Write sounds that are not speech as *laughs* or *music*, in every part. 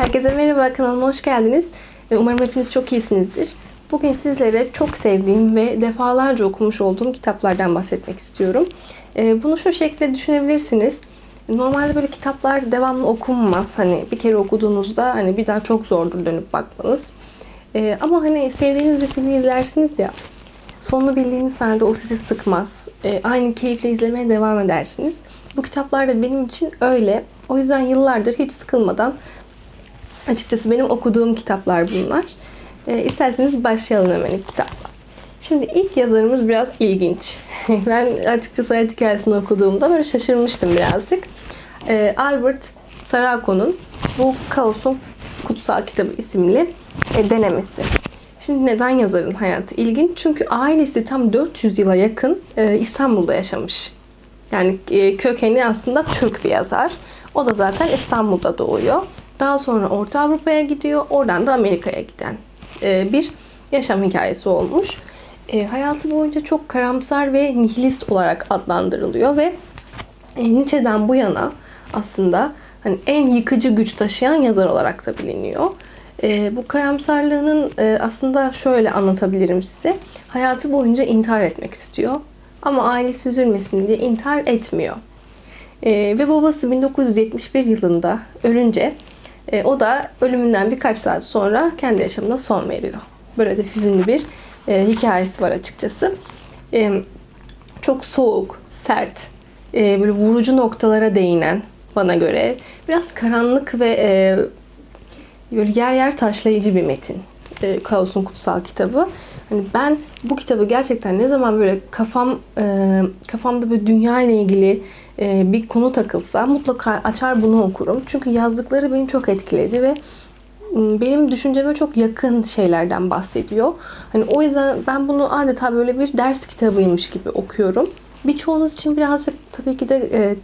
Herkese merhaba, kanalıma hoş geldiniz. E, Umarım hepiniz çok iyisinizdir. Bugün sizlere çok sevdiğim ve defalarca okumuş olduğum kitaplardan bahsetmek istiyorum. E, Bunu şu şekilde düşünebilirsiniz. Normalde böyle kitaplar devamlı okunmaz. Hani bir kere okuduğunuzda hani bir daha çok zordur dönüp bakmanız. E, Ama hani sevdiğiniz bir filmi izlersiniz ya, sonunu bildiğiniz halde o sizi sıkmaz. Aynı keyifle izlemeye devam edersiniz. Bu kitaplar da benim için öyle. O yüzden yıllardır hiç sıkılmadan açıkçası benim okuduğum kitaplar bunlar. E, isterseniz başlayalım hemen ilk kitapla. Şimdi ilk yazarımız biraz ilginç. *laughs* ben açıkçası hayat hikayesini okuduğumda böyle şaşırmıştım birazcık. E, Albert Sarako'nun bu Kaos'un Kutsal Kitabı isimli e, denemesi. Şimdi neden yazarın hayatı ilginç? Çünkü ailesi tam 400 yıla yakın e, İstanbul'da yaşamış. Yani e, kökeni aslında Türk bir yazar. O da zaten İstanbul'da doğuyor. Daha sonra Orta Avrupa'ya gidiyor. Oradan da Amerika'ya giden e, bir yaşam hikayesi olmuş. E, hayatı boyunca çok karamsar ve nihilist olarak adlandırılıyor ve e, Nietzsche'den bu yana aslında hani en yıkıcı güç taşıyan yazar olarak da biliniyor. E, bu karamsarlığının e, aslında şöyle anlatabilirim size. Hayatı boyunca intihar etmek istiyor. Ama ailesi üzülmesin diye intihar etmiyor. E, ve babası 1971 yılında ölünce e, o da ölümünden birkaç saat sonra kendi yaşamına son veriyor. Böyle de hüzünlü bir e, hikayesi var açıkçası. E, çok soğuk, sert, e, böyle vurucu noktalara değinen bana göre biraz karanlık ve e, böyle yer yer taşlayıcı bir metin. E, Kaos'un kutsal kitabı. Hani ben bu kitabı gerçekten ne zaman böyle kafam e, kafamda böyle dünya ile ilgili bir konu takılsa mutlaka açar bunu okurum. Çünkü yazdıkları beni çok etkiledi ve m, benim düşünceme çok yakın şeylerden bahsediyor. Hani o yüzden ben bunu adeta böyle bir ders kitabıymış gibi okuyorum. Birçoğunuz için birazcık tabii ki de e,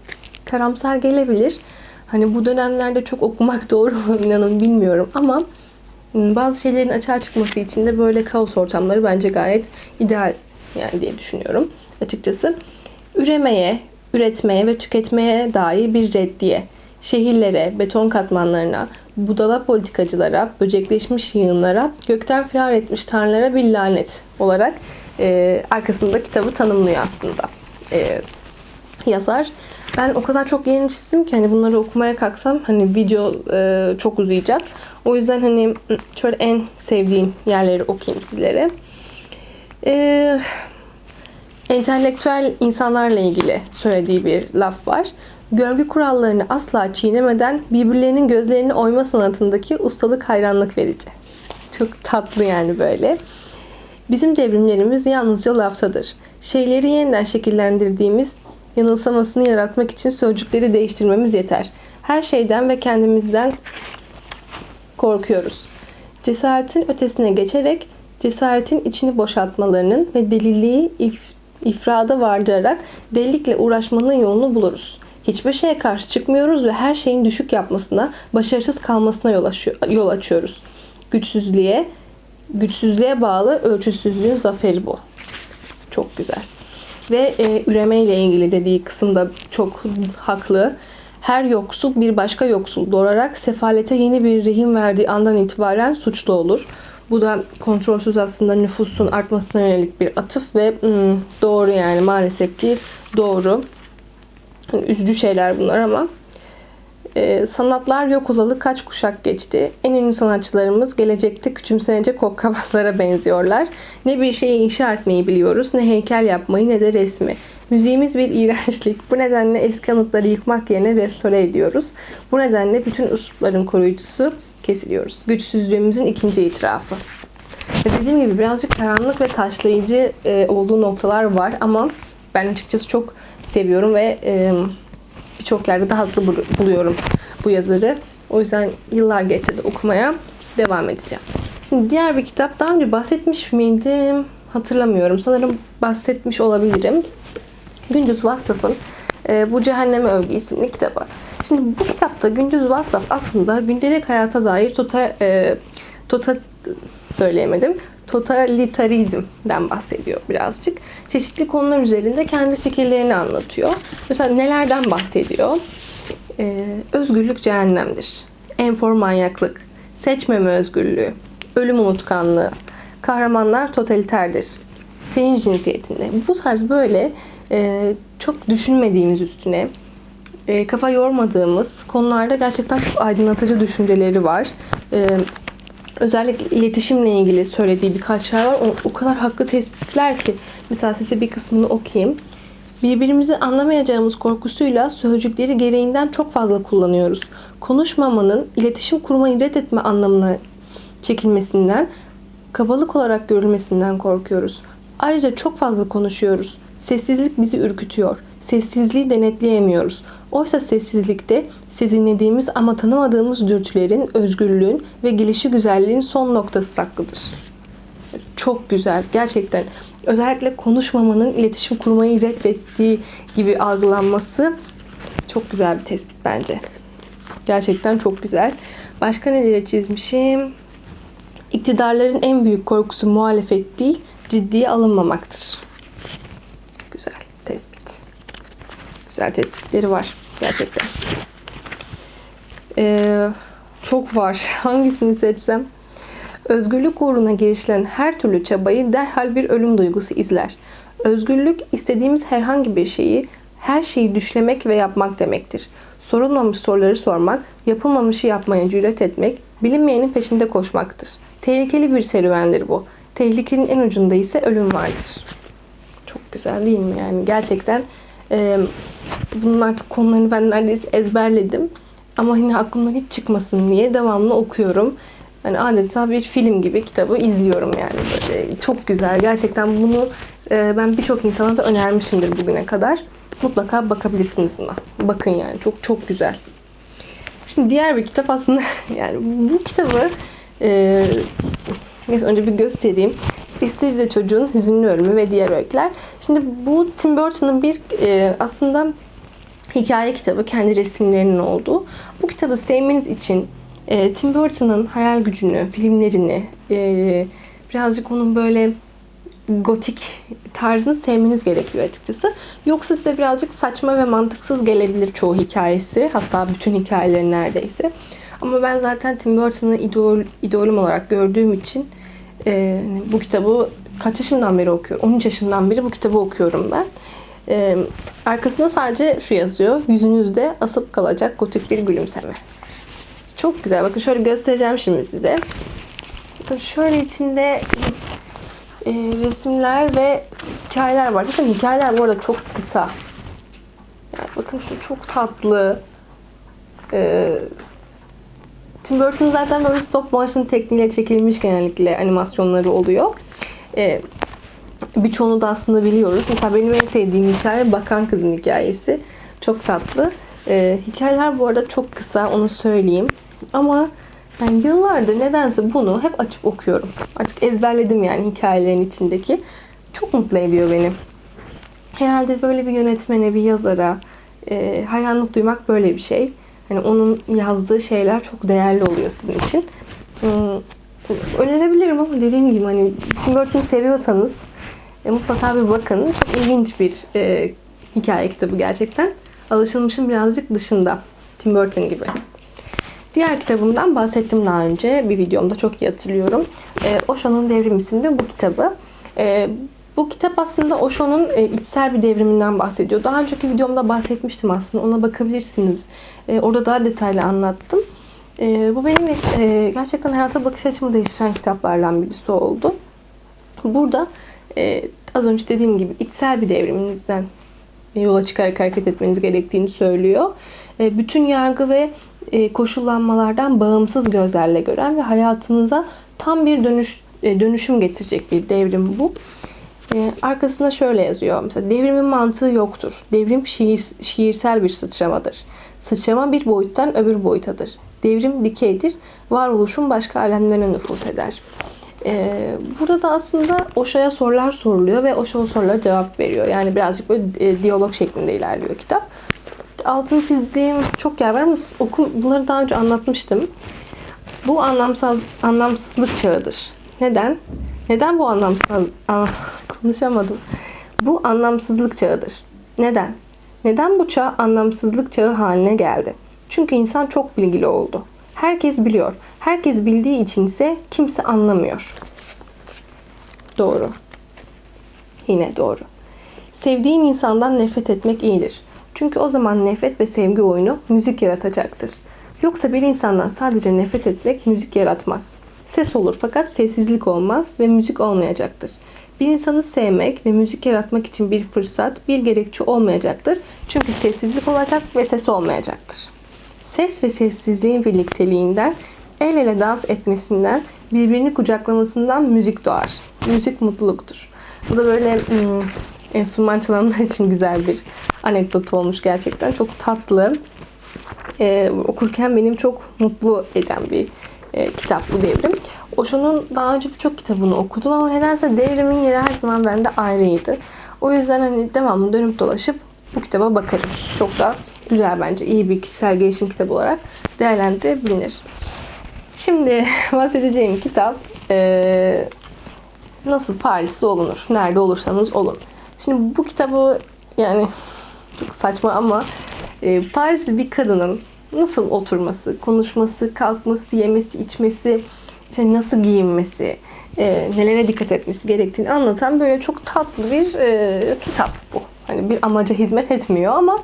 karamsar gelebilir. Hani bu dönemlerde çok okumak *laughs* doğru mu inanın bilmiyorum ama bazı şeylerin açığa çıkması için de böyle kaos ortamları bence gayet ideal yani diye düşünüyorum açıkçası. Üremeye, üretmeye ve tüketmeye dair bir reddiye. Şehirlere, beton katmanlarına, budala politikacılara, böcekleşmiş yığınlara, gökten firar etmiş tanrılara bir lanet olarak e, arkasında kitabı tanımlıyor aslında e, yazar. Ben o kadar çok yeni çizdim ki hani bunları okumaya kalksam hani video e, çok uzayacak. O yüzden hani şöyle en sevdiğim yerleri okuyayım sizlere. E, entelektüel insanlarla ilgili söylediği bir laf var. Görgü kurallarını asla çiğnemeden birbirlerinin gözlerini oyma sanatındaki ustalık hayranlık verici. Çok tatlı yani böyle. Bizim devrimlerimiz yalnızca laftadır. Şeyleri yeniden şekillendirdiğimiz yanılsamasını yaratmak için sözcükleri değiştirmemiz yeter. Her şeyden ve kendimizden korkuyoruz. Cesaretin ötesine geçerek cesaretin içini boşaltmalarının ve deliliği if, ifrada vardırarak delilikle uğraşmanın yolunu buluruz. Hiçbir şeye karşı çıkmıyoruz ve her şeyin düşük yapmasına, başarısız kalmasına yol, açıyor, yol açıyoruz. Güçsüzlüğe, güçsüzlüğe bağlı ölçüsüzlüğün zaferi bu. Çok güzel. Ve e, üreme ile ilgili dediği kısımda çok haklı. Her yoksul bir başka yoksul doğurarak sefalete yeni bir rehin verdiği andan itibaren suçlu olur. Bu da kontrolsüz aslında nüfusun artmasına yönelik bir atıf ve hmm, doğru yani maalesef ki doğru. Üzücü şeyler bunlar ama ee, sanatlar yok olalı kaç kuşak geçti. En ünlü sanatçılarımız gelecekte küçümsenecek hokkabazlara benziyorlar. Ne bir şeyi inşa etmeyi biliyoruz, ne heykel yapmayı ne de resmi. Müziğimiz bir iğrençlik. Bu nedenle eski anıtları yıkmak yerine restore ediyoruz. Bu nedenle bütün üslupların koruyucusu kesiliyoruz. Güçsüzlüğümüzün ikinci itirafı. Dediğim gibi birazcık karanlık ve taşlayıcı e, olduğu noktalar var ama ben açıkçası çok seviyorum ve e, birçok yerde de haklı buluyorum bu yazarı. O yüzden yıllar geçse de okumaya devam edeceğim. Şimdi diğer bir kitap daha önce bahsetmiş miydim? Hatırlamıyorum. Sanırım bahsetmiş olabilirim. Gündüz Vassaf'ın e, Bu Cehenneme Övgü isimli kitabı. Şimdi bu kitapta Gündüz Vassaf aslında gündelik hayata dair tota, e, tota söyleyemedim. Totalitarizmden bahsediyor birazcık. Çeşitli konular üzerinde kendi fikirlerini anlatıyor. Mesela nelerden bahsediyor? Ee, özgürlük cehennemdir. enfor manyaklık, seçmeme özgürlüğü, ölüm unutkanlığı, kahramanlar totaliterdir, senin cinsiyetinde. Bu tarz böyle e, çok düşünmediğimiz üstüne e, kafa yormadığımız konularda gerçekten çok aydınlatıcı düşünceleri var. E, özellikle iletişimle ilgili söylediği birkaç şey var. O, o kadar haklı tespitler ki. Mesela size bir kısmını okuyayım. Birbirimizi anlamayacağımız korkusuyla sözcükleri gereğinden çok fazla kullanıyoruz. Konuşmamanın iletişim kurmayı reddetme anlamına çekilmesinden, kabalık olarak görülmesinden korkuyoruz. Ayrıca çok fazla konuşuyoruz. Sessizlik bizi ürkütüyor. Sessizliği denetleyemiyoruz. Oysa sessizlikte sezinlediğimiz ama tanımadığımız dürtülerin, özgürlüğün ve gelişi güzelliğin son noktası saklıdır. Çok güzel. Gerçekten özellikle konuşmamanın iletişim kurmayı reddettiği gibi algılanması çok güzel bir tespit bence. Gerçekten çok güzel. Başka neleri çizmişim? İktidarların en büyük korkusu muhalefet değil, ciddiye alınmamaktır. Güzel tespit. Güzel tespitleri var gerçekten. Ee, çok var. *laughs* Hangisini seçsem? Özgürlük uğruna girişilen her türlü çabayı derhal bir ölüm duygusu izler. Özgürlük istediğimiz herhangi bir şeyi, her şeyi düşlemek ve yapmak demektir. Sorulmamış soruları sormak, yapılmamışı yapmaya cüret etmek, bilinmeyenin peşinde koşmaktır. Tehlikeli bir serüvendir bu. Tehlikenin en ucunda ise ölüm vardır. Çok güzel değil mi yani? Gerçekten e, bunun artık konularını ben neredeyse ezberledim. Ama yine aklımdan hiç çıkmasın diye devamlı okuyorum. Yani adeta bir film gibi kitabı izliyorum yani böyle. Çok güzel. Gerçekten bunu e, ben birçok insana da önermişimdir bugüne kadar. Mutlaka bakabilirsiniz buna. Bakın yani çok çok güzel. Şimdi diğer bir kitap aslında *laughs* yani bu kitabı e, neyse önce bir göstereyim. İsterize Çocuğun Hüzünlü Ölümü ve Diğer Öyküler. Şimdi bu Tim Burton'ın bir e, aslında hikaye kitabı. Kendi resimlerinin olduğu. Bu kitabı sevmeniz için e, Tim Burton'ın hayal gücünü, filmlerini, e, birazcık onun böyle gotik tarzını sevmeniz gerekiyor açıkçası. Yoksa size birazcık saçma ve mantıksız gelebilir çoğu hikayesi. Hatta bütün hikayeleri neredeyse. Ama ben zaten Tim Burton'ı idol, idolüm olarak gördüğüm için e, bu kitabı kaç yaşından beri okuyorum? 13 yaşından beri bu kitabı okuyorum ben. E, arkasında sadece şu yazıyor. Yüzünüzde asıp kalacak gotik bir gülümseme. Çok güzel. Bakın şöyle göstereceğim şimdi size. Bakın şöyle içinde e, resimler ve hikayeler var. Zaten hikayeler bu arada çok kısa. Yani bakın şu çok tatlı. E, Tim Burton zaten böyle stop motion tekniğiyle çekilmiş genellikle animasyonları oluyor. E, birçoğunu da aslında biliyoruz. Mesela benim en sevdiğim hikaye Bakan Kızın hikayesi. Çok tatlı. E, hikayeler bu arada çok kısa onu söyleyeyim. Ama ben yıllardır nedense bunu hep açıp okuyorum. Artık ezberledim yani hikayelerin içindeki. Çok mutlu ediyor beni. Herhalde böyle bir yönetmene, bir yazara e, hayranlık duymak böyle bir şey. Hani onun yazdığı şeyler çok değerli oluyor sizin için. Hmm, önerebilirim ama dediğim gibi hani Tim Burton'u seviyorsanız e, mutlaka bir bakın. Çok ilginç bir e, hikaye kitabı gerçekten. Alışılmışın birazcık dışında. Tim Burton gibi. Diğer kitabımdan bahsettim daha önce bir videomda çok iyi hatırlıyorum. E, Osho'nun Devrim isimli bu kitabı. E, bu kitap aslında Osho'nun e, içsel bir devriminden bahsediyor. Daha önceki videomda bahsetmiştim aslında. Ona bakabilirsiniz. E, orada daha detaylı anlattım. E, bu benim e, gerçekten hayata bakış açımı değiştiren kitaplardan birisi oldu. Burada e, az önce dediğim gibi içsel bir devriminizden yola çıkarak hareket etmeniz gerektiğini söylüyor. E, bütün yargı ve e, koşullanmalardan bağımsız gözlerle gören ve hayatınıza tam bir dönüş e, dönüşüm getirecek bir devrim bu. Arkasında şöyle yazıyor. Mesela devrimin mantığı yoktur. Devrim şiir, şiirsel bir sıçramadır. Sıçrama bir boyuttan öbür boyutadır. Devrim dikeydir. Varoluşun başka alemlerine nüfus eder. burada da aslında Osho'ya sorular soruluyor ve Osho o sorulara cevap veriyor. Yani birazcık böyle e, diyalog şeklinde ilerliyor kitap altını çizdiğim çok yer var ama oku, bunları daha önce anlatmıştım. Bu anlamsız, anlamsızlık çağıdır. Neden? Neden bu anlamsız... Ah, konuşamadım. Bu anlamsızlık çağıdır. Neden? Neden bu çağ anlamsızlık çağı haline geldi? Çünkü insan çok bilgili oldu. Herkes biliyor. Herkes bildiği için ise kimse anlamıyor. Doğru. Yine doğru. Sevdiğin insandan nefret etmek iyidir. Çünkü o zaman nefret ve sevgi oyunu müzik yaratacaktır. Yoksa bir insandan sadece nefret etmek müzik yaratmaz. Ses olur fakat sessizlik olmaz ve müzik olmayacaktır. Bir insanı sevmek ve müzik yaratmak için bir fırsat, bir gerekçe olmayacaktır. Çünkü sessizlik olacak ve ses olmayacaktır. Ses ve sessizliğin birlikteliğinden, el ele dans etmesinden, birbirini kucaklamasından müzik doğar. Müzik mutluluktur. Bu da böyle hmm, enstrüman çalanlar için güzel bir anekdot olmuş gerçekten. Çok tatlı. Ee, okurken benim çok mutlu eden bir e, kitap bu devrim. Osho'nun daha önce birçok kitabını okudum ama nedense devrimin yeri her zaman bende ayrıydı. O yüzden hani devamlı dönüp dolaşıp bu kitaba bakarım. Çok da güzel bence. iyi bir kişisel gelişim kitabı olarak değerlendirilebilir. Şimdi *laughs* bahsedeceğim kitap e, Nasıl Parisli olunur? Nerede olursanız olun. Şimdi bu kitabı yani *laughs* çok saçma ama e, Parisli bir kadının nasıl oturması, konuşması, kalkması, yemesi, içmesi, işte nasıl giyinmesi, e, nelere dikkat etmesi gerektiğini anlatan böyle çok tatlı bir e, kitap bu. Hani bir amaca hizmet etmiyor ama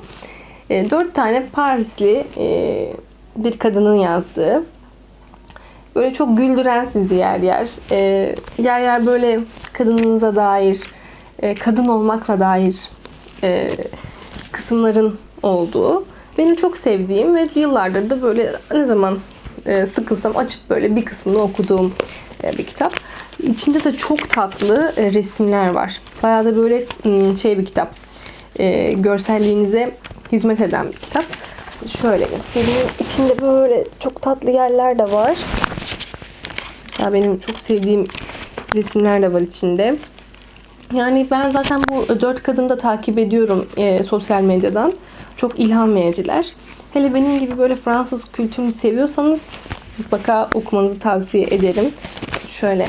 e, dört tane Parisli e, bir kadının yazdığı böyle çok güldüren sizi yer yer. E, yer yer böyle kadınınıza dair, e, kadın olmakla dair e, kısımların olduğu benim çok sevdiğim ve yıllardır da böyle ne zaman e, sıkılsam açıp böyle bir kısmını okuduğum e, bir kitap. İçinde de çok tatlı e, resimler var. Bayağı da böyle şey bir kitap. Görselliğinize hizmet eden bir kitap. Şöyle göstereyim. İçinde böyle çok tatlı yerler de var. Mesela benim çok sevdiğim resimler de var içinde. Yani ben zaten bu dört kadını da takip ediyorum e, sosyal medyadan. Çok ilham vericiler. Hele benim gibi böyle Fransız kültürünü seviyorsanız mutlaka okumanızı tavsiye ederim. Şöyle.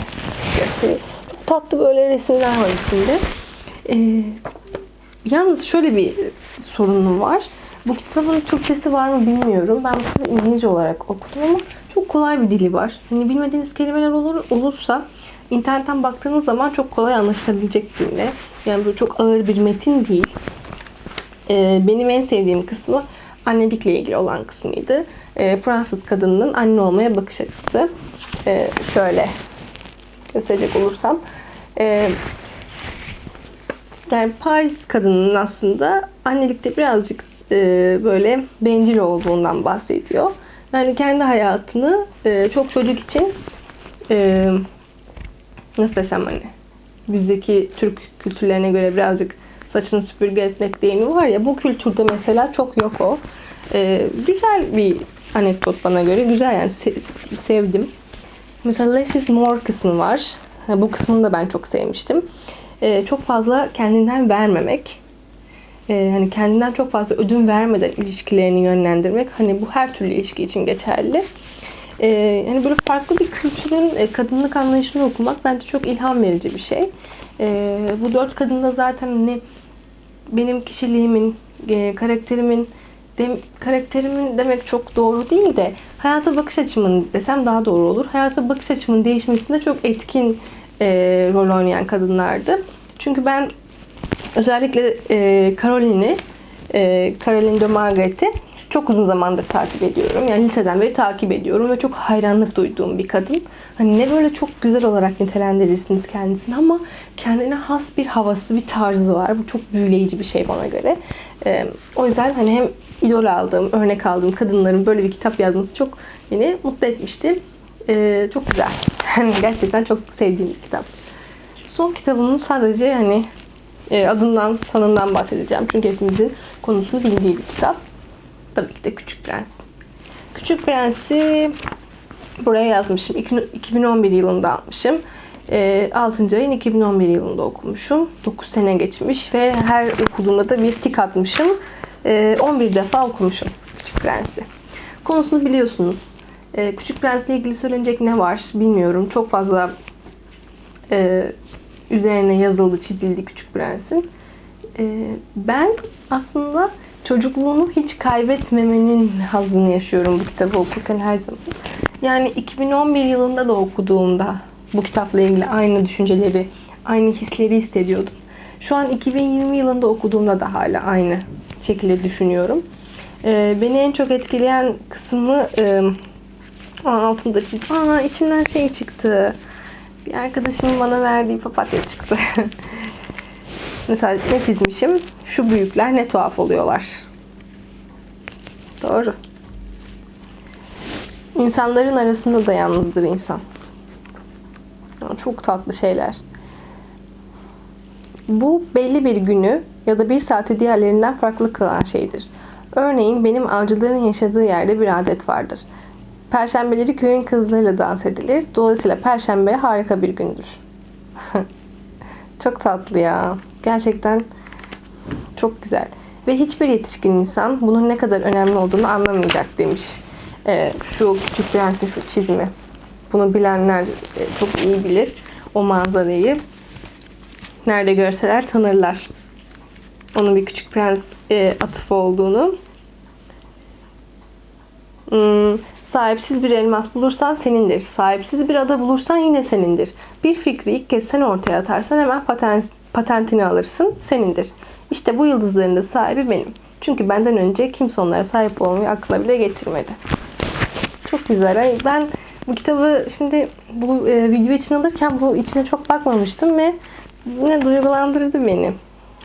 Tatlı böyle resimler var içinde. Ee, yalnız şöyle bir sorunum var. Bu kitabın Türkçesi var mı bilmiyorum. Ben bu kitabı İngilizce olarak okudum ama çok kolay bir dili var. Hani bilmediğiniz kelimeler olur, olursa internetten baktığınız zaman çok kolay anlaşılabilecek cümle. Yani böyle çok ağır bir metin değil. Ee, benim en sevdiğim kısmı annelikle ilgili olan kısmıydı. Ee, Fransız kadının anne olmaya bakış açısı. Ee, şöyle gösterecek olursam. Ee, yani Paris kadının aslında annelikte birazcık e, böyle bencil olduğundan bahsediyor. Yani kendi hayatını e, çok çocuk için e, nasıl desem hani bizdeki Türk kültürlerine göre birazcık saçını süpürge etmek deyimi var ya bu kültürde mesela çok yok o. Ee, güzel bir anekdot bana göre. Güzel yani se- sevdim. Mesela less is more kısmı var. Bu kısmını da ben çok sevmiştim. Ee, çok fazla kendinden vermemek. Ee, hani kendinden çok fazla ödün vermeden ilişkilerini yönlendirmek. Hani bu her türlü ilişki için geçerli. Ee, yani böyle farklı bir kültürün e, kadınlık anlayışını okumak bence çok ilham verici bir şey. Ee, bu dört kadında zaten hani benim kişiliğimin, e, karakterimin de, karakterimin demek çok doğru değil de hayata bakış açımın desem daha doğru olur. Hayata bakış açımın değişmesinde çok etkin e, rol oynayan kadınlardı. Çünkü ben özellikle e, Caroline'i, e, Caroline de Margaret'i çok uzun zamandır takip ediyorum. Yani liseden beri takip ediyorum ve çok hayranlık duyduğum bir kadın. Hani ne böyle çok güzel olarak nitelendirirsiniz kendisini ama kendine has bir havası, bir tarzı var. Bu çok büyüleyici bir şey bana göre. Ee, o yüzden hani hem idol aldığım, örnek aldığım kadınların böyle bir kitap yazması çok beni mutlu etmişti. Ee, çok güzel. Yani *laughs* gerçekten çok sevdiğim bir kitap. Son kitabımın sadece hani adından, sanından bahsedeceğim. Çünkü hepimizin konusunu bildiği bir kitap. Tabii ki de Küçük Prens. Küçük Prens'i buraya yazmışım. 2011 yılında almışım. 6. ayın 2011 yılında okumuşum. 9 sene geçmiş ve her okuduğumda da bir tik atmışım. 11 defa okumuşum Küçük Prens'i. Konusunu biliyorsunuz. Küçük Prens'le ilgili söylenecek ne var bilmiyorum. Çok fazla üzerine yazıldı, çizildi Küçük Prens'in. Ben aslında çocukluğunu hiç kaybetmemenin hazını yaşıyorum bu kitabı okurken her zaman. Yani 2011 yılında da okuduğumda bu kitapla ilgili aynı düşünceleri, aynı hisleri hissediyordum. Şu an 2020 yılında okuduğumda da hala aynı şekilde düşünüyorum. Ee, beni en çok etkileyen kısmı e, altında çiz. Aa içinden şey çıktı. Bir arkadaşımın bana verdiği papatya çıktı. *laughs* Mesela ne çizmişim? Şu büyükler ne tuhaf oluyorlar. Doğru. İnsanların arasında da yalnızdır insan. Çok tatlı şeyler. Bu belli bir günü ya da bir saati diğerlerinden farklı kılan şeydir. Örneğin benim avcıların yaşadığı yerde bir adet vardır. Perşembeleri köyün kızlarıyla dans edilir. Dolayısıyla perşembe harika bir gündür. *laughs* Çok tatlı ya. Gerçekten çok güzel. Ve hiçbir yetişkin insan bunun ne kadar önemli olduğunu anlamayacak demiş. Ee, şu küçük prensin şu çizimi. Bunu bilenler e, çok iyi bilir. O manzarayı. Nerede görseler tanırlar. Onun bir küçük prens e, atıfı olduğunu. Hmm, sahipsiz bir elmas bulursan senindir. Sahipsiz bir ada bulursan yine senindir. Bir fikri ilk kez sen ortaya atarsan hemen patent, patentini alırsın, senindir. İşte bu yıldızların da sahibi benim. Çünkü benden önce kimse onlara sahip olmayı aklına bile getirmedi. Çok güzel. Ay, Ben bu kitabı şimdi bu e, video için alırken bu içine çok bakmamıştım ve yine duygulandırdı beni.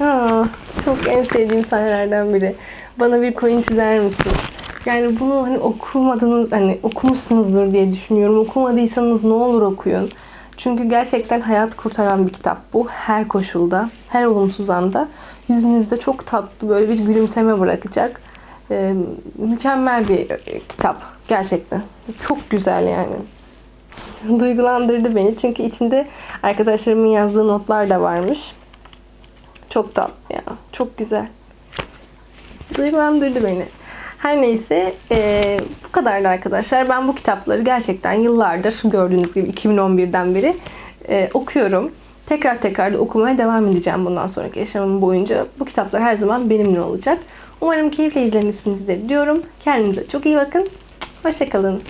Aa, çok en sevdiğim sahnelerden biri. Bana bir coin çizer misin? Yani bunu hani okumadınız, hani okumuşsunuzdur diye düşünüyorum. Okumadıysanız ne olur okuyun. Çünkü gerçekten hayat kurtaran bir kitap bu. Her koşulda, her olumsuz anda yüzünüzde çok tatlı böyle bir gülümseme bırakacak. Ee, mükemmel bir e, kitap gerçekten. Çok güzel yani. *laughs* Duygulandırdı beni çünkü içinde arkadaşlarımın yazdığı notlar da varmış. Çok tatlı ya. Çok güzel. Duygulandırdı beni. Her neyse eee, bu kadardı arkadaşlar. Ben bu kitapları gerçekten yıllardır gördüğünüz gibi 2011'den beri eee, okuyorum. Tekrar tekrar da okumaya devam edeceğim bundan sonraki yaşamım boyunca. Bu kitaplar her zaman benimle olacak. Umarım keyifle izlemişsinizdir diyorum. Kendinize çok iyi bakın. Hoşçakalın.